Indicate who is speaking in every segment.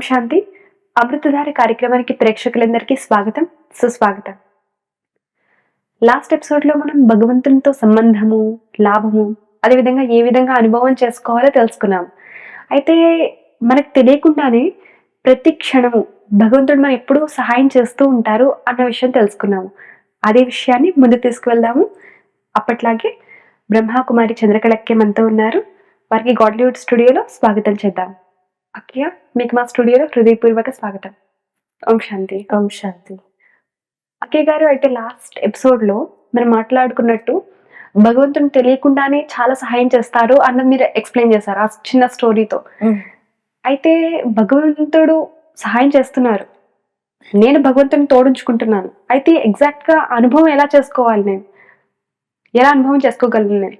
Speaker 1: శాంతి. అమృతధార కార్యక్రమానికి ప్రేక్షకులందరికీ స్వాగతం సుస్వాగతం. లాస్ట్ ఎపిసోడ్లో మనం భగవంతునితో సంబంధము లాభము అదేవిధంగా ఏ విధంగా అనుభవం చేసుకోవాలో తెలుసుకున్నాం. అయితే మనకు తెలియకుండానే ప్రతి క్షణము భగవంతుడు మనం ఎప్పుడూ సహాయం చేస్తూ ఉంటారు అన్న విషయం తెలుసుకున్నాము. అదే విషయాన్ని ముందు తీసుకువెళ్దాము. అప్పట్లాగే బ్రహ్మకుమారి చంద్రకళక్కే మనతో ఉన్నారు. వారికి గాడ్లీవుడ్ స్టూడియోలో స్వాగతం చేద్దాం. అక్కయ్య మీకు మా స్టూడియోలో హృదయపూర్వక స్వాగతం. ఓం శాంతి.
Speaker 2: ఓం శాంతి.
Speaker 1: అక్కయ్య గారు అయితే లాస్ట్ ఎపిసోడ్లో మనం మాట్లాడుకున్నట్టు భగవంతుని తెలియకుండానే చాలా సహాయం చేస్తారు అన్నది మీరు ఎక్స్ప్లెయిన్ చేశారు ఆ చిన్న స్టోరీతో అయితే భగవంతుడు సహాయం చేస్తున్నారు. నేను భగవంతుని తోడుంచుకుంటున్నాను. అయితే ఎగ్జాక్ట్గా అనుభవం ఎలా చేసుకోవాలి నేను? ఎలా అనుభవం చేసుకోగలను నేను?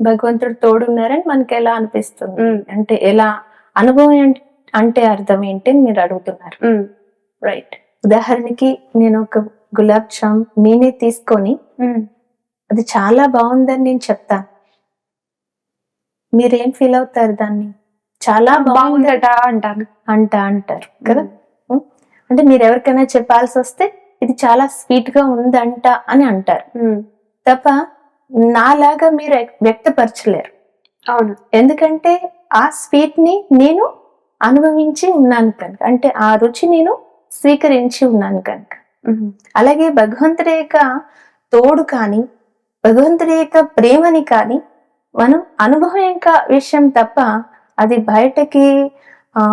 Speaker 2: భగవంతుడు తోడున్నారని మనకి ఎలా అనిపిస్తుంది? అంటే ఎలా అనుభవం అంటే అర్థం ఏంటి అని మీరు అడుగుతున్నారు. రైట్ ఉదాహరణకి నేను ఒక గులాబ్ జామ్ నేనే తీసుకొని అది చాలా బాగుందని నేను చెప్తాను. మీరేం ఫీల్ అవుతారు దాన్ని? చాలా బాగుందట
Speaker 1: అంటాను.
Speaker 2: అంట అంటారు కదా. అంటే మీరు ఎవరికైనా చెప్పాల్సి వస్తే ఇది చాలా స్వీట్గా ఉందంట అని అంటారు. తప్ప నాలాగా మీరు వ్యక్తపరచలేరు.
Speaker 1: అవును.
Speaker 2: ఎందుకంటే ఆ స్వీట్ని నేను అనుభవించి ఉన్నాను కనుక. అంటే ఆ రుచి నేను స్వీకరించి ఉన్నాను కనుక. అలాగే భగవంతుడి యొక్క తోడు కానీ భగవంతుడి యొక్క ప్రేమని కానీ మనం అనుభవం యొక్క విషయం తప్ప అది బయటకి ఆ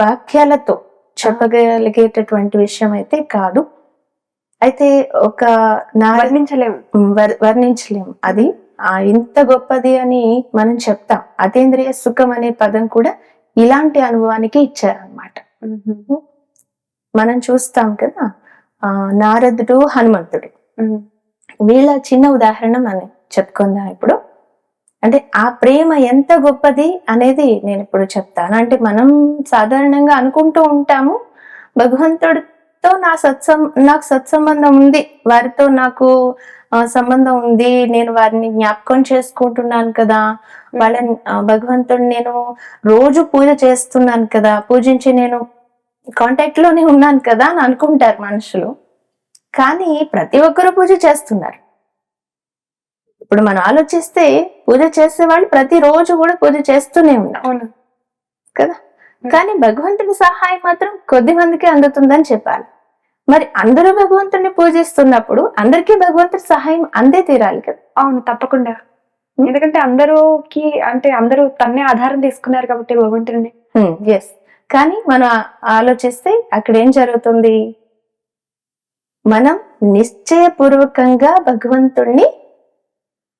Speaker 2: వాక్యాలతో చెప్పగలిగేటటువంటి విషయం అయితే కాదు. అయితే ఒక నా
Speaker 1: వర్ణించలేము.
Speaker 2: వర్- వర్ణించలేం అది ఆ ఇంత గొప్పది అని మనం చెప్తాం. అతీంద్రియ సుఖం అనే పదం కూడా ఇలాంటి అనుభవానికి ఇచ్చారనమాట మనం చూస్తాం కదా ఆ నారదుడు హనుమంతుడు. వీళ్ళ చిన్న ఉదాహరణ మనం చెప్పుకుందాం ఇప్పుడు. అంటే ఆ ప్రేమ ఎంత గొప్పది అనేది నేను ఇప్పుడు చెప్తాను. అంటే మనం సాధారణంగా అనుకుంటూ ఉంటాము భగవంతుడితో నా సత్సం నాకు సత్సంబంధం ఉంది. వారితో నాకు సంబంధం ఉంది. నేను వారిని జ్ఞాపకం చేసుకుంటున్నాను కదా. వాళ్ళని ఆ, భగవంతుడిని నేను రోజు పూజ చేస్తున్నాను కదా. పూజించి నేను కాంటాక్ట్లోనే ఉన్నాను కదా అని అనుకుంటారు మనుషులు. కానీ ప్రతి ఒక్కరూ పూజ చేస్తున్నారు. ఇప్పుడు మనం ఆలోచిస్తే పూజ చేసే వాళ్ళు ప్రతి రోజు కూడా పూజ చేస్తూనే ఉన్నారు.
Speaker 1: అవును.
Speaker 2: కదా? కానీ భగవంతుడి సహాయం మాత్రం కొద్ది మందికి అందుతుందని చెప్పాలి. మరి అందరూ భగవంతుడిని పూజిస్తున్నప్పుడు అందరికీ భగవంతుడి సహాయం అందే తీరాలి కదా.
Speaker 1: అవును తప్పకుండా. ఎందుకంటే అందరూకి అంటే అందరూ తన్నే ఆధారం తీసుకున్నారు కాబట్టి భగవంతుడిని.
Speaker 2: ఎస్ కానీ మనం ఆలోచిస్తే అక్కడ ఏం జరుగుతుంది? మనం నిశ్చయపూర్వకంగా భగవంతుణ్ణి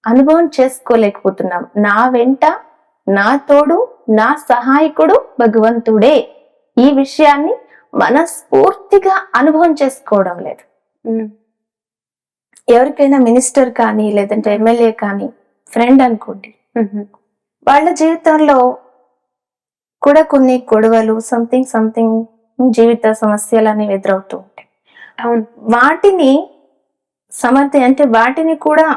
Speaker 2: అనుభవం చేసుకోలేకపోతున్నాం. నా వెంట నా తోడు నా సహాయకుడు భగవంతుడే. ఈ విషయాన్ని మనస్ఫూర్తిగా అనుభవం చేసుకోవడం లేదు. ఎవరికైనా మినిస్టర్ కానీ లేదంటే ఎమ్మెల్యే కానీ ఫ్రెండ్ అనుకోండి. వాళ్ళ జీవితంలో కూడా కొన్ని గొడవలు సంథింగ్ సంథింగ్ జీవిత సమస్యలు అనేవి ఎదురవుతూ ఉంటాయి. వాటిని సమర్థ అంటే వాటిని కూడా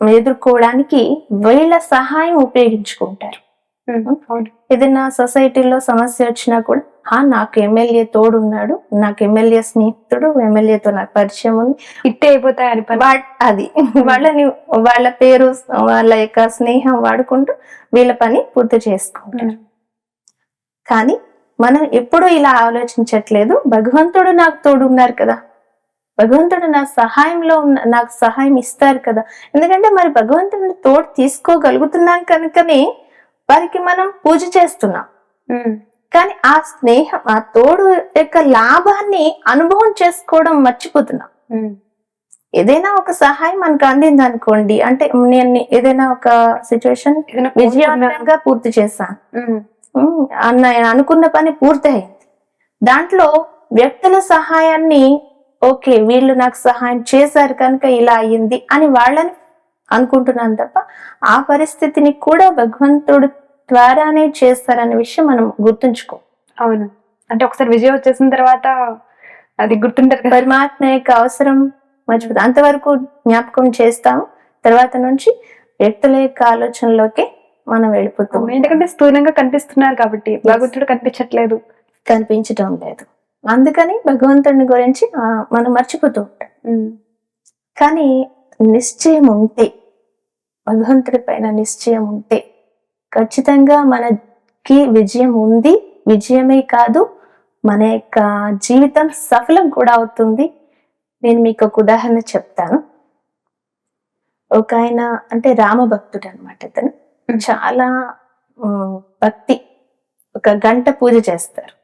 Speaker 2: ఎదుర్కోవడానికి వీళ్ళ సహాయం ఉపయోగించుకుంటారు. ఏదైనా సొసైటీలో సమస్య వచ్చినా కూడా హా నాకు ఎమ్మెల్యే తోడున్నాడు నాకు ఎమ్మెల్యే స్నేహితుడు ఎమ్మెల్యేతో నాకు పరిచయం ఉంది.
Speaker 1: ఇట్టే అయిపోతాయి అని పని.
Speaker 2: వా- అది. వాళ్ళని వాళ్ళ పేరు వాళ్ళ యొక్క స్నేహం వాడుకుంటూ వీళ్ళ పని పూర్తి చేసుకుంటారు.
Speaker 1: ఉమ్,
Speaker 2: కానీ మనం ఎప్పుడూ ఇలా ఆలోచించట్లేదు. భగవంతుడు నాకు తోడు ఉన్నారు కదా. భగవంతుడు నా సహాయంలో ఉన్న నాకు సహాయం ఇస్తారు కదా. ఎందుకంటే మరి భగవంతుడిని తోడు తీసుకోగలుగుతున్నాం కనుకనే వారికి మనం పూజ చేస్తున్నాం. కానీ ఆ స్నేహం ఆ తోడు యొక్క లాభాన్ని అనుభవం చేసుకోవడం మర్చిపోతున్నాం. ఏదైనా ఒక సహాయం మనకు అందింది అనుకోండి అంటే నేను ఏదైనా ఒక సిచ్యువేషన్. విజయవంతంగా పూర్తి చేశాను. అన్న అనుకున్న పని పూర్తయింది. దాంట్లో వ్యక్తుల సహాయాన్ని ఓకే వీళ్ళు నాకు సహాయం చేశారు కనుక ఇలా అయ్యింది అని వాళ్ళని అనుకుంటున్నాను తప్ప ఆ పరిస్థితిని కూడా భగవంతుడు ద్వారానే చేస్తారనే విషయం మనం గుర్తుంచుకో.
Speaker 1: అవును. అంటే ఒకసారి విజయం వచ్చేసిన తర్వాత అది గుర్తుంటారు
Speaker 2: పరమాత్మ యొక్క అవసరం మర్చిపోతాం. అంతవరకు జ్ఞాపకం చేస్తాము తర్వాత నుంచి వ్యక్తుల యొక్క ఆలోచనలోకి మనం వెళ్ళిపోతాం.
Speaker 1: ఎందుకంటే స్థూలంగా కనిపిస్తున్నారు కాబట్టి భగవంతుడు కనిపించట్లేదు.
Speaker 2: కనిపించటం లేదు. అందుకని భగవంతుడిని గురించి మనం మర్చిపోతూ ఉంటాం. కానీ నిశ్చయం ఉంటే భగవంతుడి పైన నిశ్చయం ఉంటే ఖచ్చితంగా మనకి విజయం ఉంది. విజయమే కాదు మన యొక్క జీవితం సఫలం కూడా అవుతుంది. నేను మీకు ఒక ఉదాహరణ చెప్తాను. ఒక ఆయన అంటే రామభక్తుడు అనమాట ఇతను చాలా భక్తి. ఒక గంట పూజ చేస్తారు.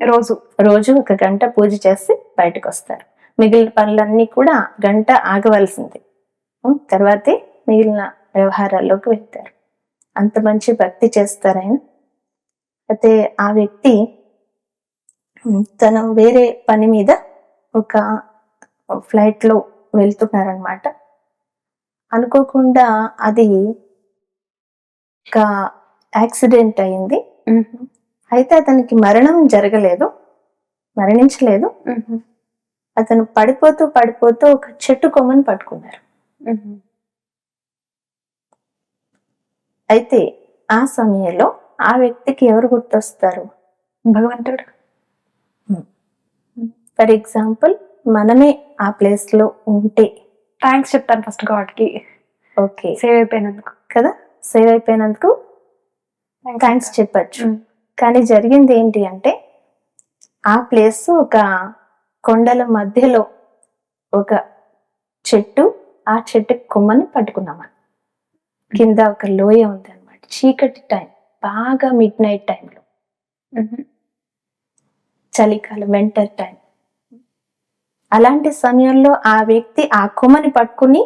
Speaker 1: రోజు
Speaker 2: రోజు ఒక గంట పూజ చేసి బయటకు వస్తారు మిగిలిన పనులన్నీ కూడా గంట ఆగవలసింది. తర్వాతే మిగిలిన వ్యవహారాల్లోకి వెళ్తారు. అంత మంచి భక్తి చేస్తారు ఆయన అయితే ఆ వ్యక్తి తను వేరే పని మీద ఒక ఫ్లైట్లో వెళ్తున్నారనమాట అనుకోకుండా అది ఒక యాక్సిడెంట్ అయింది. అయితే అతనికి మరణం జరగలేదు. మరణించలేదు. అతను పడిపోతూ పడిపోతూ ఒక చెట్టు కొమ్మని పట్టుకున్నారు. అయితే ఆ సమయంలో ఆ వ్యక్తికి ఎవరు గుర్తొస్తారు?
Speaker 1: భగవంతుడు.
Speaker 2: ఫర్ ఎగ్జాంపుల్ మనమే ఆ ప్లేస్లో ఉంటే.
Speaker 1: థ్యాంక్స్ చెప్తాను ఫస్ట్ గాడ్కి
Speaker 2: ఓకే
Speaker 1: సేవ్ అయిపోయినందుకు.
Speaker 2: కదా? సేవ్ అయిపోయినందుకు థ్యాంక్స్ చెప్పచ్చు.
Speaker 1: ఉమ్.
Speaker 2: కానీ జరిగింది ఏంటి అంటే ఆ ప్లేస్ ఒక కొండల మధ్యలో ఒక చెట్టు ఆ చెట్టు కొమ్మని పట్టుకున్నామని కింద ఒక లోయ ఉంది అనమాట చీకటి టైం బాగా మిడ్ నైట్ టైంలో. చలికాలం వింటర్ టైం అలాంటి సమయంలో ఆ వ్యక్తి ఆ కొమ్మని పట్టుకుని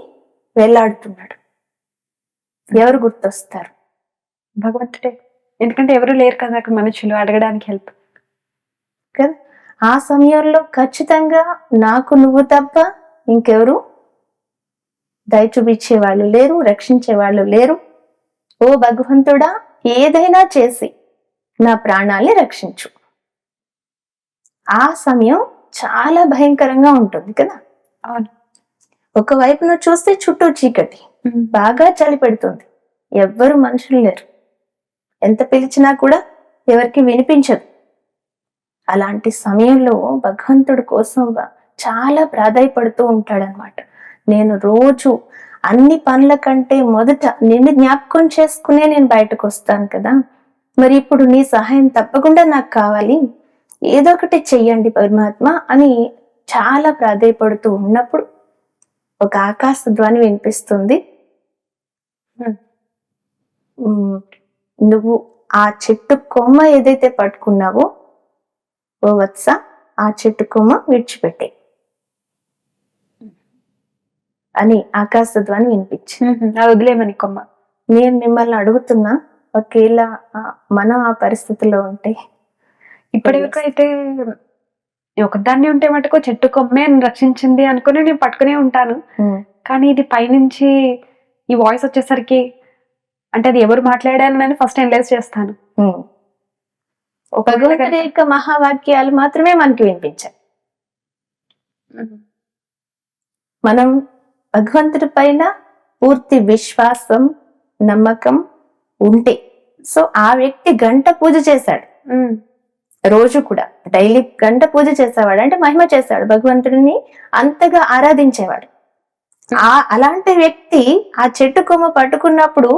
Speaker 2: వేలాడుతున్నాడు ఎవరు గుర్తొస్తారు?
Speaker 1: భగవంతుడే. ఎందుకంటే ఎవరు లేరు కదా అక్కడ మనుషులు అడగడానికి హెల్ప్
Speaker 2: కదా? ఆ సమయంలో ఖచ్చితంగా నాకు నువ్వు తప్ప ఇంకెవరు దయ చూపించే వాళ్ళు లేరు రక్షించే వాళ్ళు లేరు. ఓ భగవంతుడా ఏదైనా చేసి నా ప్రాణాల్ని రక్షించు. ఆ సమయం చాలా భయంకరంగా ఉంటుంది కదా?
Speaker 1: అవును.
Speaker 2: ఒకవైపున చూస్తే చుట్టూ చీకటి బాగా చలి పెడుతుంది. ఎవ్వరు మనుషులు లేరు. ఎంత పిలిచినా కూడా ఎవరికి వినిపించదు. అలాంటి సమయంలో భగవంతుడి కోసం చాలా ప్రాధాయపడుతూ ఉంటాడనమాట నేను రోజు అన్ని పనుల కంటే మొదట నిన్ను జ్ఞాపకం చేసుకునే నేను బయటకు వస్తాను కదా. మరి ఇప్పుడు నీ సహాయం తప్పకుండా నాకు కావాలి. ఏదో ఒకటి చెయ్యండి పరమాత్మ అని చాలా ప్రాధాయపడుతూ ఉన్నప్పుడు ఒక ఆకాశ ధ్వని వినిపిస్తుంది నువ్వు ఆ చెట్టు కొమ్మ ఏదైతే పట్టుకున్నావో ఓ వత్స ఆ చెట్టు కొమ్మ విడిచిపెట్టే. అని ఆకాశ ధ్వని వినిపించింది
Speaker 1: వదిలేమని కొమ్మ.
Speaker 2: నేను మిమ్మల్ని అడుగుతున్నా ఒకవేళ ఆ, మనం ఆ పరిస్థితిలో ఉంటే.
Speaker 1: ఇప్పటి వరకు అయితే ఒకదాన్ని ఉంటే మటుకు చెట్టు కొమ్మే రక్షించింది అనుకుని నేను పట్టుకునే ఉంటాను. కానీ ఇది పైనుంచి ఈ వాయిస్ వచ్చేసరికి అంటే అది ఎవరు మాట్లాడారని ఫస్ట్ అనలైజ్ చేస్తాను.
Speaker 2: భగవంతుడి యొక్క మహావాక్యాలు మాత్రమే మనకి వినిపించాయి. మనం భగవంతుడి పైన పూర్తి విశ్వాసం నమ్మకం ఉంటే. సో ఆ వ్యక్తి గంట పూజ చేశాడు. రోజు కూడా. డైలీ గంట పూజ చేసేవాడు. అంటే మహిమ చేశాడు భగవంతుడిని అంతగా ఆరాధించేవాడు. ఆ అలాంటి వ్యక్తి ఆ చెట్టు కొమ్మ పట్టుకున్నప్పుడు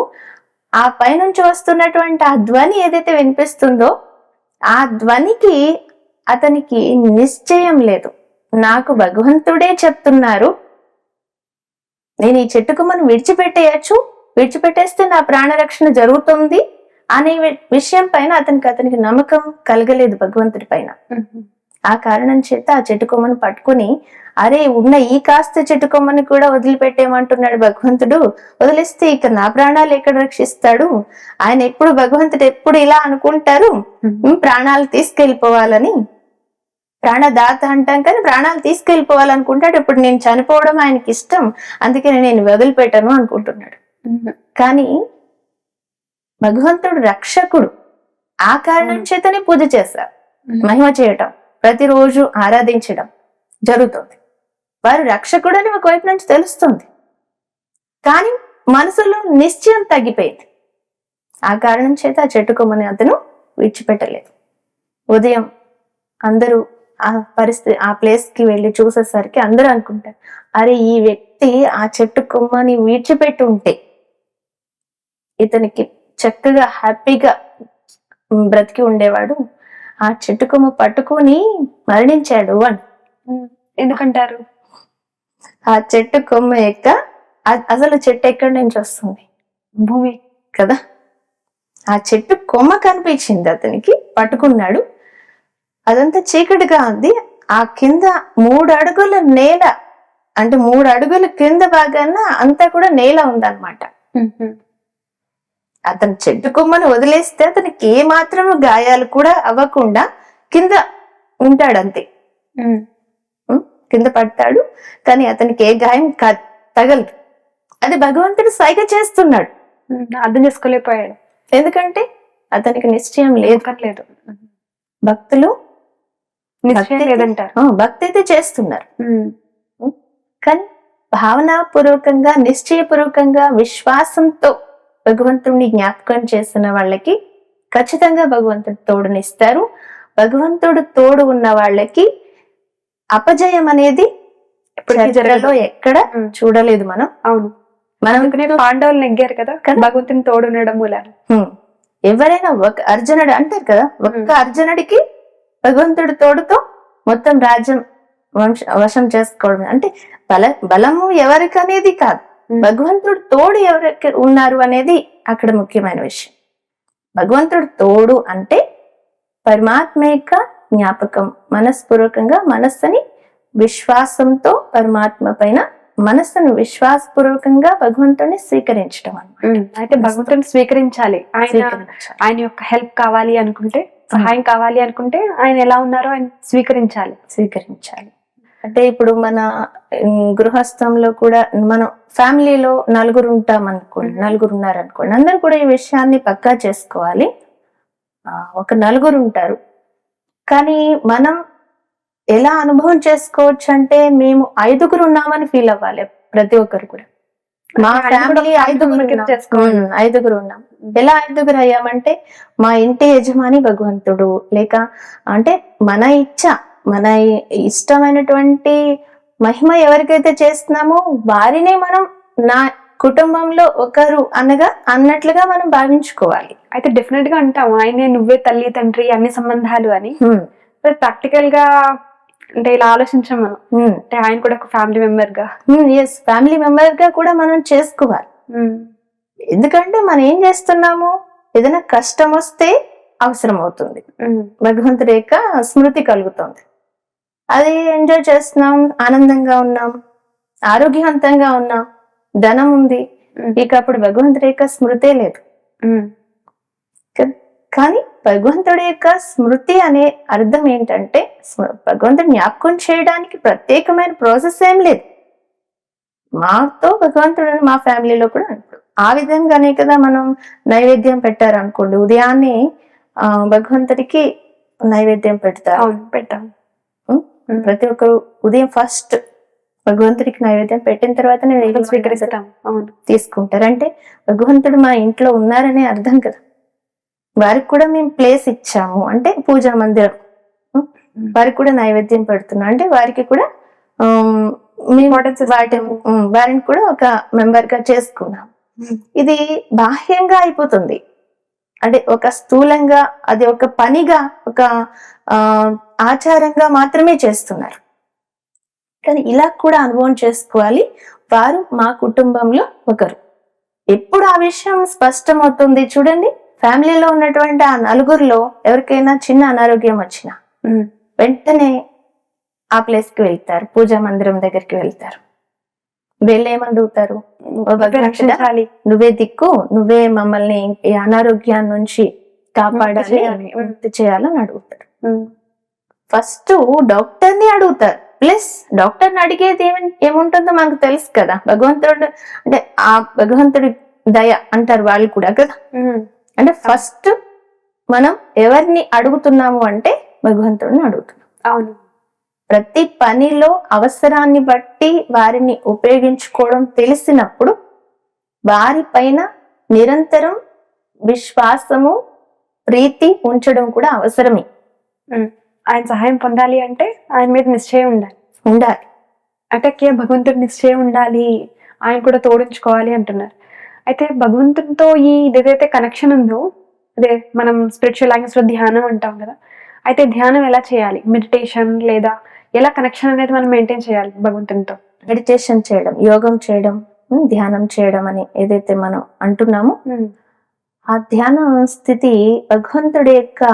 Speaker 2: ఆ పైనుంచి వస్తున్నటువంటి ఆ ధ్వని ఏదైతే వినిపిస్తుందో ఆ ధ్వనికి అతనికి నిశ్చయం లేదు. నాకు భగవంతుడే చెప్తున్నారు. నేను ఈ చెట్టు కొమ్మను విడిచిపెట్టేయచ్చు. విడిచిపెట్టేస్తే నా ప్రాణరక్షణ జరుగుతుంది అనే విషయం పైన అతనికి అతనికి నమ్మకం కలగలేదు భగవంతుడి పైన. ఆ కారణం చేత ఆ చెట్టు కొమ్మను పట్టుకుని అరే ఉన్న ఈ కాస్త చెట్టు కొమ్మని కూడా వదిలిపెట్టేయమంటున్నాడు భగవంతుడు. వదిలిస్తే ఇక నా ప్రాణాలు ఎక్కడ రక్షిస్తాడు? ఆయన ఎప్పుడు భగవంతుడు ఎప్పుడు ఇలా అనుకుంటారు? ప్రాణాలు తీసుకెళ్ళిపోవాలని ప్రాణదాత అంటాం కానీ ప్రాణాలు తీసుకెళ్ళిపోవాలనుకుంటాడు ఇప్పుడు నేను చనిపోవడం ఆయనకి ఇష్టం. అందుకే నేను వదిలిపెట్టను అనుకుంటున్నాడు. కానీ భగవంతుడు రక్షకుడు. ఆ కారణం చేతనే పూజ చేస్తారు. మహిమ చేయటం ప్రతిరోజు ఆరాధించడం జరుగుతుంది. వారు రక్షకుడు అని ఒకవైపు నుంచి తెలుస్తుంది. కానీ మనసులో నిశ్చయం తగ్గిపోయింది. ఆ కారణం చేత ఆ చెట్టు కొమ్మని అతను విడిచిపెట్టలేదు. ఉదయం అందరూ ఆ పరిస్థితి ఆ ప్లేస్కి వెళ్ళి చూసేసరికి అందరూ అనుకుంటారు అరే ఈ వ్యక్తి ఆ చెట్టు కొమ్మని విడిచిపెట్టి ఉంటే ఇతనికి చక్కగా హ్యాపీగా బ్రతికి ఉండేవాడు ఆ చెట్టు కొమ్మ పట్టుకొని మరణించాడు అని.
Speaker 1: ఎందుకంటారు?
Speaker 2: ఆ చెట్టు కొమ్మ ఎక్క అ- అసలు చెట్టు ఎక్కడి నుంచి వస్తుంది?
Speaker 1: భూమి
Speaker 2: కదా? ఆ చెట్టు కొమ్మ కనిపించింది అతనికి పట్టుకున్నాడు అదంతా చీకటిగా ఉంది. ఆ కింద మూడు అడుగుల నేల అంటే మూడు అడుగుల కింద భాగాన అంతా కూడా నేల ఉందన్నమాట. అతను చెట్టు కొమ్మను వదిలేస్తే అతనికి ఏ మాత్రము గాయాలు కూడా అవ్వకుండా కింద ఉంటాడు అంతే? కింద పడతాడు కానీ అతనికి ఏ గాయం తగలదు. అది భగవంతుడు సైగ చేస్తున్నాడు.
Speaker 1: అర్థం చేసుకోలేకపోయాడు.
Speaker 2: ఎందుకంటే అతనికి నిశ్చయం లేదు.
Speaker 1: లేదు.
Speaker 2: భక్తులు భక్తి- అయితే చేస్తున్నారు. కానీ భావనాపూర్వకంగా నిశ్చయపూర్వకంగా విశ్వాసంతో భగవంతుడిని జ్ఞాపకం చేసిన వాళ్ళకి ఖచ్చితంగా భగవంతుడు తోడునిస్తారు. భగవంతుడు తోడు ఉన్న వాళ్ళకి అపజయం అనేది చరిత్రలో
Speaker 1: జరగదు.
Speaker 2: ఎక్కడ. చూడలేదు మనం.
Speaker 1: అవును.
Speaker 2: మనం
Speaker 1: పాండవులు నెగ్గారు కదా. భగవంతుని తోడు ఉండడం.
Speaker 2: ఎవరైనా ఒక అర్జునుడు అంటారు కదా ఒక్క అర్జునుడికి భగవంతుడి తోడుతో మొత్తం రాజ్యం వంశ వశం చేసుకోవడం అంటే బల బలము ఎవరికి అనేది కాదు. భగవంతుడు తోడు ఎవరికి ఉన్నారు అనేది అక్కడ ముఖ్యమైన విషయం. భగవంతుడు తోడు అంటే పరమాత్మ యొక్క జ్ఞాపకం మనస్పూర్వకంగా మనస్సుని విశ్వాసంతో పరమాత్మ పైన మనస్సును విశ్వాసపూర్వకంగా భగవంతుడిని స్వీకరించడం అన్నమాట.
Speaker 1: ఉమ్, అయితే భగవంతుని స్వీకరించాలి. ఆయన
Speaker 2: స్వీకరించాలి.
Speaker 1: ఆయన యొక్క హెల్ప్ కావాలి అనుకుంటే సహాయం కావాలి అనుకుంటే ఆయన ఎలా ఉన్నారో ఆయన స్వీకరించాలి.
Speaker 2: స్వీకరించాలి. అంటే ఇప్పుడు మన గృహస్థంలో కూడా మనం ఫ్యామిలీలో నలుగురు ఉంటాం అనుకోండి. నలుగురు ఉన్నారు అనుకోండి అందరు కూడా ఈ విషయాన్ని పక్కా చేసుకోవాలి. ఆ, ఒక నలుగురు ఉంటారు. కానీ మనం ఎలా అనుభవం చేసుకోవచ్చు అంటే మేము ఐదుగురు ఉన్నామని ఫీల్ అవ్వాలి ప్రతి ఒక్కరు కూడా. మా ఫ్యామిలీ ఐదుగురు ఐదుగురు ఉన్నాం. ఎలా ఐదుగురు అయ్యామంటే మా ఇంటి యజమాని భగవంతుడు. లేక అంటే మన ఇచ్చ మన ఇష్టమైనటువంటి మహిమ ఎవరికైతే చేస్తున్నామో వారినే మనం నా కుటుంబంలో ఒకరు అనగా అన్నట్లుగా మనం భావించుకోవాలి.
Speaker 1: అయితే డెఫినెట్గా అంటాం ఆయనే నువ్వే తల్లి తండ్రి అన్ని సంబంధాలు అని. ప్రాక్టికల్గా అంటే ఇలా ఆలోచించాం మనం
Speaker 2: హ్మ్,
Speaker 1: అంటే ఆయన కూడా ఒక ఫ్యామిలీ
Speaker 2: మెంబర్గా. ఎస్ ఫ్యామిలీ మెంబర్గా కూడా మనం చేసుకోవాలి. ఎందుకంటే మనం ఏం చేస్తున్నాము? ఏదైనా కష్టం వస్తే అవసరం అవుతుంది భగవంతుడి యొక్క స్మృతి కలుగుతుంది. అది ఎంజాయ్ చేస్తున్నాం ఆనందంగా ఉన్నాం ఆరోగ్యవంతంగా ఉన్నాం ధనం ఉంది. ఇక అప్పుడు భగవంతుడి యొక్క స్మృతే లేదు. కానీ భగవంతుడి యొక్క స్మృతి అనే అర్థం ఏంటంటే భగవంతుడి జ్ఞాపకం చేయడానికి ప్రత్యేకమైన ప్రాసెస్ ఏం లేదు. మాతో భగవంతుడు మా ఫ్యామిలీలో కూడా ఉంటాడు. ఆ విధంగానే కదా మనం నైవేద్యం పెట్టారనుకోండి ఉదయాన్నే ఆ, భగవంతుడికి నైవేద్యం పెడతారు.
Speaker 1: అవును పెట్టాం.
Speaker 2: ప్రతి ఒక్కరు ఉదయం ఫస్ట్ భగవంతుడికి నైవేద్యం పెట్టిన తర్వాత
Speaker 1: స్వీకరిస్తాం. అవును.
Speaker 2: తీసుకుంటారు. అంటే భగవంతుడు మా ఇంట్లో ఉన్నారనే అర్థం కదా. వారికి కూడా మేము ప్లేస్ ఇచ్చాము. అంటే పూజా మందిరం. వారికి కూడా నైవేద్యం పెడుతున్నాం. అంటే వారికి కూడా. వాటి వారిని కూడా ఒక మెంబర్గా చేసుకున్నాం. ఇది బాహ్యంగా అయిపోతుంది. అంటే ఒక స్థూలంగా అది ఒక పనిగా ఒక ఆచారంగా మాత్రమే చేస్తున్నారు. కానీ ఇలా కూడా అనుభవం చేసుకోవాలి. వారు మా కుటుంబంలో ఒకరు. ఎప్పుడు ఆ విషయం స్పష్టమవుతుంది చూడండి. ఫ్యామిలీలో ఉన్నటువంటి ఆ నలుగురిలో ఎవరికైనా చిన్న అనారోగ్యం వచ్చినా. వెంటనే ఆ ప్లేస్కి వెళ్తారు. పూజా మందిరం దగ్గరికి వెళ్తారు. వెళ్ళి ఏమడుగుతారు? భగవంతుడా,
Speaker 1: రక్షించాలి.
Speaker 2: నువ్వే దిక్కు నువ్వే మమ్మల్ని ఈ అనారోగ్యాన్ని నుంచి కాపాడాలి చేయాలని అడుగుతారు. ఫస్ట్ డాక్టర్ని అడుగుతారు. ప్లస్ డాక్టర్ని అడిగేది ఏమి ఏముంటుందో మనకు తెలుసు కదా. భగవంతుడు అంటే ఆ భగవంతుడి దయ అంటారు వాళ్ళు కూడా కదా. అంటే ఫస్ట్ మనం ఎవరిని అడుగుతున్నాము అంటే భగవంతుడిని అడుగుతున్నాం.
Speaker 1: అవును.
Speaker 2: ప్రతి పనిలో అవసరాన్ని బట్టి వారిని ఉపయోగించుకోవడం తెలిసినప్పుడు వారి పైన నిరంతరం విశ్వాసము ప్రీతి ఉంచడం కూడా అవసరమే.
Speaker 1: ఆయన సహాయం పొందాలి అంటే ఆయన మీద నిశ్చయం ఉండాలి.
Speaker 2: ఉండాలి.
Speaker 1: అంటే కే భగవంతుడి నిశ్చయం ఉండాలి. ఆయన కూడా తోడించుకోవాలి అంటున్నారు. అయితే భగవంతునితో ఈ ఏదైతే కనెక్షన్ ఉందో అదే మనం స్పిరిచువల్ లాంగ్వేజ్లో ధ్యానం అంటాం కదా అయితే ధ్యానం ఎలా చేయాలి? మెడిటేషన్ లేదా ఎలా కనెక్షన్ అనేది మనం మెయింటైన్ చేయాలి భగవంతునితో?
Speaker 2: మెడిటేషన్ చేయడం యోగం చేయడం ధ్యానం చేయడం అని ఏదైతే మనం అంటున్నామో ఆ ధ్యాన స్థితి భగవంతుడి యొక్క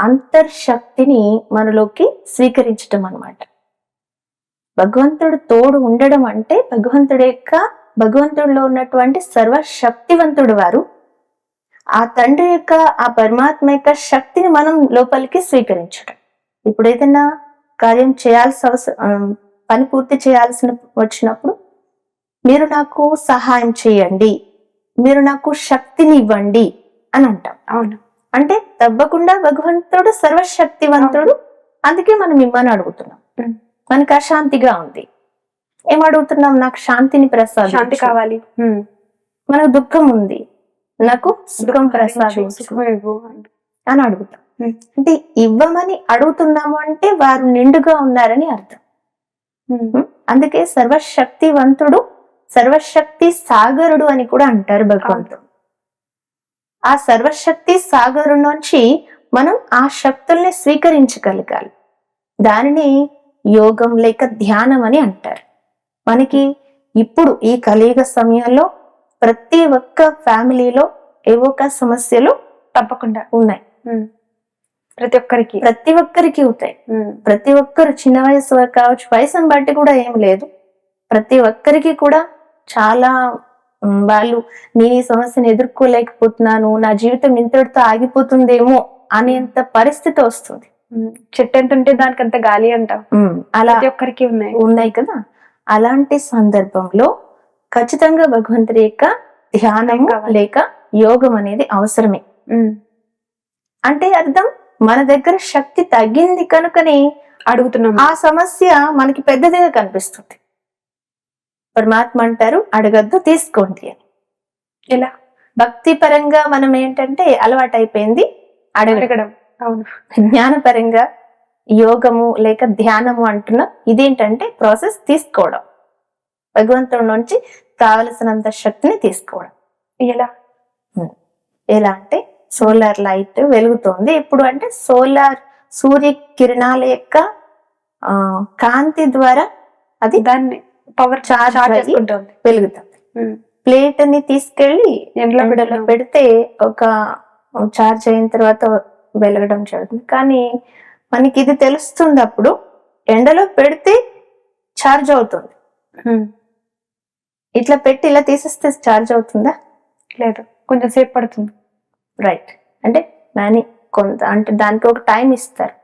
Speaker 2: అంతర్శక్తిని మనలోకి స్వీకరించడం అన్నమాట. భగవంతుడు తోడు ఉండడం అంటే భగవంతుడి యొక్క భగవంతుడిలో ఉన్నటువంటి సర్వశక్తివంతుడు వారు. ఆ తండ్రి యొక్క ఆ పరమాత్మ యొక్క శక్తిని మనం లోపలికి స్వీకరించడం ఇప్పుడు ఏదైనా కార్యం చేయాల్సి అవసరం పని పూర్తి చేయాల్సిన వచ్చినప్పుడు మీరు నాకు సహాయం చేయండి. మీరు నాకు శక్తిని ఇవ్వండి అని అంటాం.
Speaker 1: అవును.
Speaker 2: అంటే తప్పకుండా భగవంతుడు సర్వశక్తివంతుడు. అందుకే మనం ఇమ్మని అడుగుతున్నాం. మనకు అశాంతిగా ఉంది. ఏం అడుగుతున్నాం నాకు శాంతిని ప్రసాదించు.
Speaker 1: శాంతి కావాలి.
Speaker 2: మనకు దుఃఖం ఉంది. నాకు సుఖం ప్రసాదించు.
Speaker 1: ఇవ్వు.
Speaker 2: అని అడుగుతాం. అంటే ఇవ్వమని అడుగుతున్నాము అంటే వారు నిండుగా ఉన్నారని అర్థం. అందుకే సర్వశక్తివంతుడు సర్వశక్తి సాగరుడు అని కూడా అంటారు భగవంతుడు. ఆ సర్వశక్తి సాగరు నుంచి మనం ఆ శక్తుల్ని స్వీకరించగలగాలి. దానిని యోగం లేక ధ్యానం అని అంటారు. మనకి ఇప్పుడు ఈ కలియుగ సమయంలో ప్రతి ఒక్క ఫ్యామిలీలో ఏవో ఒక సమస్యలు
Speaker 1: తప్పకుండా
Speaker 2: ఉన్నాయి.
Speaker 1: ప్రతి ఒక్కరికి.
Speaker 2: ప్రతి ఒక్కరికి అవుతాయి
Speaker 1: ఉమ్.
Speaker 2: ప్రతి ఒక్కరు చిన్న వయసు కావచ్చు వయసును బట్టి కూడా ఏం లేదు. ప్రతి ఒక్కరికి కూడా చాలా వాళ్ళు నేను ఈ సమస్యను ఎదుర్కోలేకపోతున్నాను నా జీవితం ఇంతటితో ఆగిపోతుందేమో అనేంత పరిస్థితి వస్తుంది.
Speaker 1: చెట్టు ఎంత ఉంటే దానికి అంత గాలి అంటాం
Speaker 2: అలా
Speaker 1: ఒక్కరికి ఉన్నాయి.
Speaker 2: ఉన్నాయి కదా. అలాంటి సందర్భంలో ఖచ్చితంగా భగవంతుడి యొక్క ధ్యానం. లేక యోగం అనేది అవసరమే. అంటే అర్థం? మన దగ్గర శక్తి తగ్గింది కనుకనే
Speaker 1: అడుగుతున్నాం.
Speaker 2: ఆ సమస్య మనకి పెద్దదిగా కనిపిస్తుంది. పరమాత్మ అంటారు అడగద్దు తీసుకోండి అని.
Speaker 1: ఎలా?
Speaker 2: భక్తి పరంగా మనం ఏంటంటే అలవాటు అయిపోయింది అడగడం.
Speaker 1: అడగడం. అవును.
Speaker 2: జ్ఞానపరంగా యోగము లేక ధ్యానము అంటున్న ఇదేంటంటే ప్రాసెస్ తీసుకోవడం. భగవంతుడి నుంచి కావలసినంత శక్తిని తీసుకోవడం.
Speaker 1: ఎలా?
Speaker 2: ఎలా అంటే సోలార్ లైట్ వెలుగుతుంది. ఇప్పుడు అంటే సోలార్ సూర్య కిరణాల యొక్క ఆ, కాంతి ద్వారా అది
Speaker 1: దాన్ని పవర్
Speaker 2: చార్జ్ వెలుగుతుంది. ప్లేట్ని తీసుకెళ్ళి
Speaker 1: ఎండలో.
Speaker 2: పెడితే. ఒక చార్జ్ అయిన తర్వాత వెలగడం జరుగుతుంది. కానీ మనకి ఇది తెలుస్తుంది అప్పుడు ఎండలో పెడితే చార్జ్ అవుతుంది. ఇట్లా పెట్టి ఇలా తీసేస్తే చార్జ్ అవుతుందా?
Speaker 1: లేదు. కొంచెం సేపు పడుతుంది.
Speaker 2: రైట్ అంటే దాని కొంత అంటే దానికి ఒక టైం ఇస్తారు.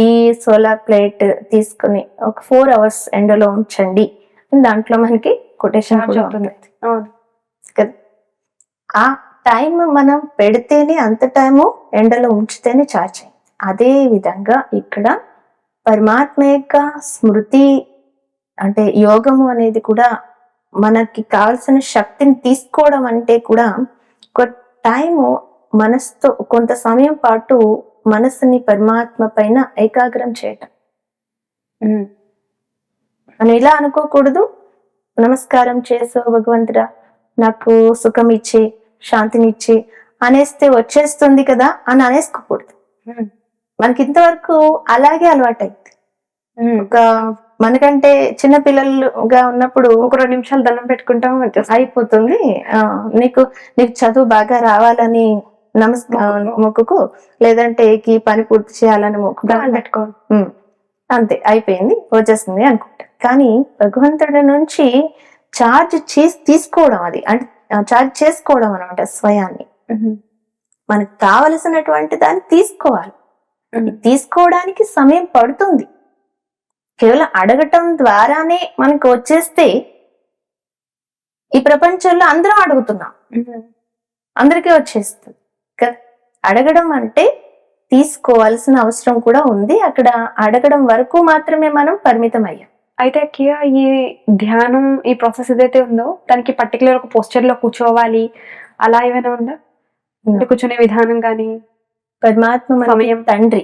Speaker 2: ఈ సోలార్ ప్లేట్ తీసుకుని ఒక ఫోర్ అవర్స్ ఎండలో ఉంచండి. దాంట్లో మనకి కొటేషన్ కదా? ఆ టైం మనం పెడితేనే అంత టైము ఎండలో ఉంచితేనే చార్జ్ అయింది అదే విధంగా ఇక్కడ పరమాత్మ యొక్క స్మృతి అంటే యోగము అనేది కూడా మనకి కావాల్సిన శక్తిని తీసుకోవడం అంటే కూడా ఒక టైము మనసుతో కొంత సమయం పాటు మనసుని పరమాత్మ పైన ఏకాగ్రం చేయటం. మనం ఇలా అనుకోకూడదు నమస్కారం చేసో భగవంతుడా నాకు సుఖం ఇచ్చి శాంతిని ఇచ్చి అనేస్తే వచ్చేస్తుంది కదా అని అనేసుకోకూడదు. మనకి ఇంతవరకు అలాగే అలవాటైంది. ఒక మనకంటే చిన్న పిల్లలుగా ఉన్నప్పుడు
Speaker 1: ఒక రెండు నిమిషాలు దండం పెట్టుకుంటాం
Speaker 2: అయిపోతుంది. నీకు నీకు చదువు బాగా రావాలని నమస్కారం మొక్కుకు. లేదంటే ఈ పని పూర్తి చేయాలని
Speaker 1: పెట్టుకోవాలి.
Speaker 2: ఉమ్, అంతే అయిపోయింది. వచ్చేస్తుంది అనుకుంటా. కానీ భగవంతుడి నుంచి చార్జ్ చేసి తీసుకోవడం అది. అంటే చార్జ్ చేసుకోవడం అనమాట స్వయాన్ని. మనకు కావలసినటువంటి దాన్ని తీసుకోవాలి. తీసుకోవడానికి సమయం పడుతుంది. కేవలం అడగటం ద్వారానే మనకు వచ్చేస్తే ఈ ప్రపంచంలో అందరం అడుగుతున్నాం. అందరికీ వచ్చేస్తుంది. కదా? అడగడం అంటే తీసుకోవాల్సిన అవసరం కూడా ఉంది. అక్కడ అడగడం వరకు మాత్రమే మనం పరిమితం అయ్యాం.
Speaker 1: అయితే కియా ఈ ధ్యానం ఈ ప్రాసెస్ ఏదైతే ఉందో దానికి పర్టికులర్ ఒక పోస్చర్లో కూర్చోవాలి. అలా ఏమైనా ఉందా? కూర్చునే విధానం కానీ
Speaker 2: పరమాత్మ మనకి
Speaker 1: సమయం.
Speaker 2: తండ్రి.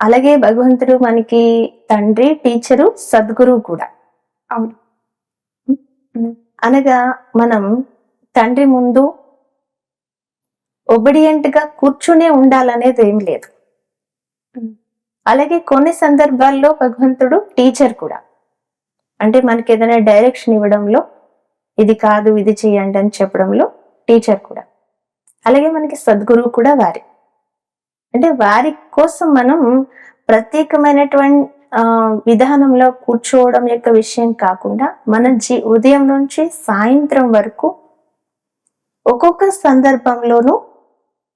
Speaker 2: అలాగే భగవంతుడు మనకి తండ్రి టీచరు సద్గురువు కూడా.
Speaker 1: అవును.
Speaker 2: అనగా మనం తండ్రి ముందు ఒబిడియంట్గా కూర్చునే ఉండాలనేది ఏం లేదు. అలాగే కొన్ని సందర్భాల్లో భగవంతుడు టీచర్ కూడా. అంటే మనకి ఏదైనా డైరెక్షన్ ఇవ్వడంలో ఇది కాదు ఇది చేయండి అని చెప్పడంలో టీచర్ కూడా. అలాగే మనకి సద్గురువు కూడా వారి. అంటే వారి కోసం మనం ప్రత్యేకమైనటువంటి విధానంలో కూర్చోవడం యొక్క విషయం కాకుండా మన జీ ఉదయం నుంచి సాయంత్రం వరకు ఒక్కొక్క సందర్భంలోనూ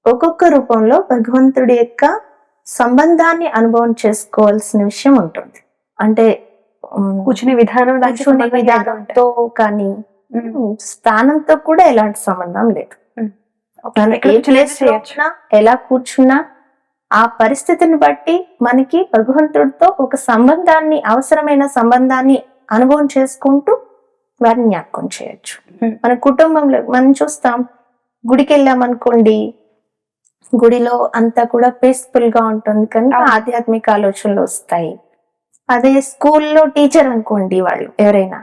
Speaker 2: ఒక్కొక్క రూపంలో భగవంతుడి యొక్క సంబంధాన్ని అనుభవం చేసుకోవాల్సిన విషయం ఉంటుంది. అంటే
Speaker 1: కూర్చునే విధానం
Speaker 2: కూర్చునే. విధానంతో కానీ స్థానంతో కూడా ఎలాంటి సంబంధం లేదు. ఎలా కూర్చున్నా ఆ పరిస్థితిని బట్టి మనకి భగవంతుడితో ఒక సంబంధాన్ని అవసరమైన సంబంధాన్ని అనుభవం చేసుకుంటూ వారిని జ్ఞాపకం చేయొచ్చు. మన కుటుంబంలో మనం చూస్తాం గుడికి వెళ్ళాం అనుకోండి గుడిలో అంతా కూడా పీస్ఫుల్గా ఉంటుంది కనుక. ఆధ్యాత్మిక ఆలోచనలు వస్తాయి అదే స్కూల్లో టీచర్ అనుకోండి వాళ్ళు ఎవరైనా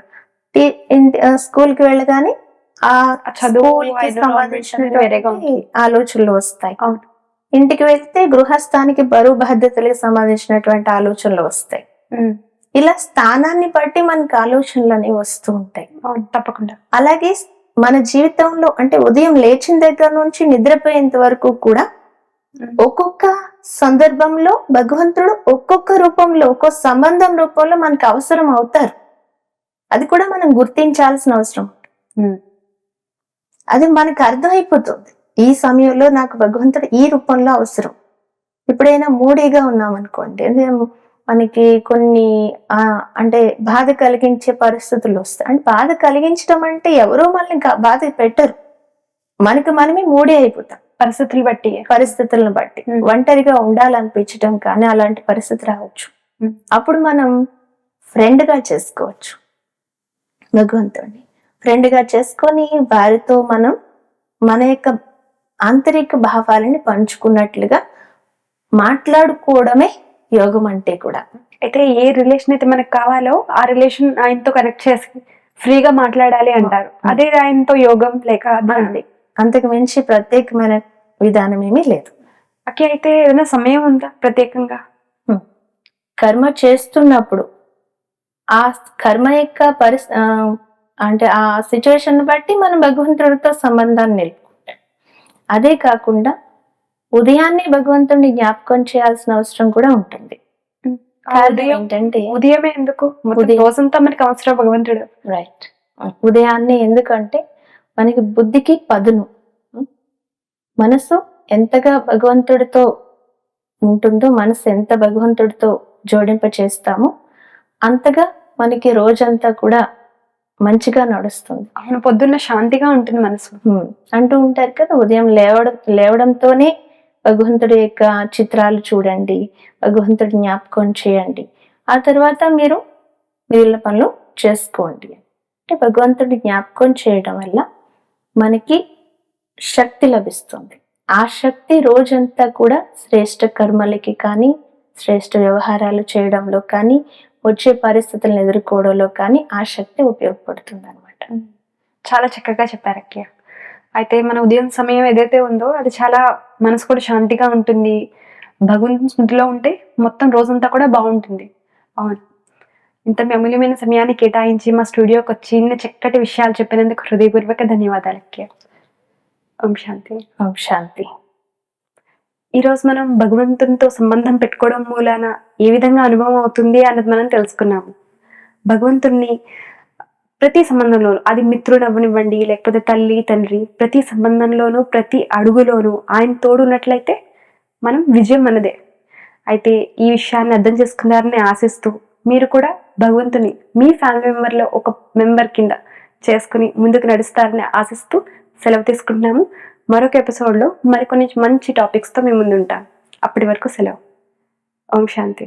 Speaker 2: స్కూల్కి వెళ్ళగానే ఆ
Speaker 1: చదువు, ఉంటుంది.
Speaker 2: ఆలోచనలు వస్తాయి. ఇంటికి వెళ్తే గృహస్థానికి బరువు బాధ్యతలకు సంబంధించినటువంటి ఆలోచనలు వస్తాయి. ఇలా స్థానాన్ని బట్టి మనకు ఆలోచనలు అనేవి వస్తూ ఉంటాయి
Speaker 1: తప్పకుండా
Speaker 2: అలాగే మన జీవితంలో అంటే ఉదయం లేచిన దగ్గర నుంచి నిద్రపోయేంత వరకు కూడా. ఒక్కొక్క సందర్భంలో భగవంతుడు ఒక్కొక్క రూపంలో ఒక్కొక్క సంబంధం రూపంలో మనకు అవసరం అవుతారు అది కూడా మనం గుర్తించాల్సిన అవసరం. అది మనకు అర్థమైపోతుంది ఈ సమయంలో నాకు భగవంతుడు ఈ రూపంలో అవసరం. ఎప్పుడైనా మూడీగా ఉన్నాం అనుకోండి అదే మనకి కొన్ని ఆ అంటే బాధ కలిగించే పరిస్థితులు వస్తాయి. అంటే బాధ కలిగించడం అంటే ఎవరో మనల్ని బాధ పెట్టరు. మనకి మనమే మూడే అయిపోతాం.
Speaker 1: పరిస్థితులు బట్టి.
Speaker 2: పరిస్థితులను బట్టి. ఒంటరిగా ఉండాలనిపించడం కానీ అలాంటి పరిస్థితి రావచ్చు. అప్పుడు మనం ఫ్రెండ్గా చేసుకోవచ్చు. భగవంతుడిని. ఫ్రెండ్గా చేసుకొని వారితో మనం మన యొక్క ఆంతరిక భావాలని పంచుకున్నట్లుగా మాట్లాడుకోవడమే యోగం అంటే కూడా.
Speaker 1: అయితే ఏ రిలేషన్ అయితే మనకు కావాలో ఆ రిలేషన్ ఆయనతో కనెక్ట్ చేసి ఫ్రీగా మాట్లాడాలి అంటారు. అదే ఆయనతో యోగం లేక
Speaker 2: అంతకు మించి ప్రత్యేకమైన విధానం ఏమీ లేదు.
Speaker 1: అక్కి అయితే ఏదైనా సమయం ఉందా ప్రత్యేకంగా?
Speaker 2: కర్మ చేస్తున్నప్పుడు ఆ కర్మ యొక్క పరిస్ అంటే ఆ సిచ్యువేషన్ బట్టి మనం భగవంతుడితో సంబంధాన్ని నిలుపుకుంటాం అదే కాకుండా ఉదయాన్నే భగవంతుడిని జ్ఞాపకం చేయాల్సిన అవసరం కూడా ఉంటుంది. కారణం ఏంటంటే
Speaker 1: ఉదయమే ఎందుకు. రోజంతా మనకి అవసరం భగవంతుడు.
Speaker 2: రైట్ ఉదయాన్నే ఎందుకంటే మనకి బుద్ధికి పదును? మనసు ఎంతగా భగవంతుడితో ఉంటుందో మనసు ఎంత భగవంతుడితో జోడింప చేస్తామో అంతగా మనకి రోజంతా కూడా మంచిగా నడుస్తుంది.
Speaker 1: అవును పొద్దున్న శాంతిగా ఉంటుంది మనసు.
Speaker 2: అంటూ ఉంటారు కదా ఉదయం లేవడం లేవడంతోనే భగవంతుడి యొక్క చిత్రాలు చూడండి భగవంతుడి జ్ఞాపకం చేయండి. ఆ తర్వాత మీరు మిగిలిన పనులు చేసుకోండి. అంటే భగవంతుడి జ్ఞాపకం చేయడం వల్ల మనకి శక్తి లభిస్తుంది. ఆ శక్తి రోజంతా కూడా శ్రేష్ట కర్మలకి కానీ శ్రేష్ట వ్యవహారాలు చేయడంలో కానీ వచ్చే పరిస్థితులను ఎదుర్కోవడంలో కానీ ఆ శక్తి ఉపయోగపడుతుంది అనమాట
Speaker 1: చాలా చక్కగా చెప్పారు అక్కయ్య అయితే మన ఉదయం సమయం ఏదైతే ఉందో అది చాలా మనసు కూడా శాంతిగా ఉంటుంది. భగవంతుని స్మృతిలో ఉంటే మొత్తం రోజంతా కూడా బాగుంటుంది. అవును. ఇంత అమూల్యమైన సమయాన్ని కేటాయించి మా స్టూడియోకి వచ్చి ఇన్ని చక్కటి విషయాలు చెప్పినందుకు హృదయపూర్వక ధన్యవాదాలు అక్కయ్య ఓం శాంతి.
Speaker 2: ఓం శాంతి.
Speaker 1: ఈరోజు మనం భగవంతునితో సంబంధం పెట్టుకోవడం మూలాన ఏ విధంగా అనుభవం అవుతుంది అన్నది మనం తెలుసుకున్నాము. భగవంతుణ్ణి ప్రతి సంబంధంలో అది మిత్రుడు అవ్వనివ్వండి లేకపోతే తల్లి తండ్రి ప్రతి సంబంధంలోనూ ప్రతి అడుగులోనూ ఆయన తోడు ఉన్నట్లయితే మనం విజయం మనదే అయితే ఈ విషయాన్ని అర్థం చేసుకున్నారని ఆశిస్తూ మీరు కూడా భగవంతుని మీ ఫ్యామిలీ మెంబర్లో ఒక మెంబర్ కింద చేసుకుని ముందుకు నడుస్తారని ఆశిస్తూ సెలవు తీసుకుంటున్నాము. మరొక ఎపిసోడ్లో మరికొన్ని మంచి టాపిక్స్తో మేము ముందు ఉంటాం అప్పటి వరకు సెలవు. ఓం శాంతి.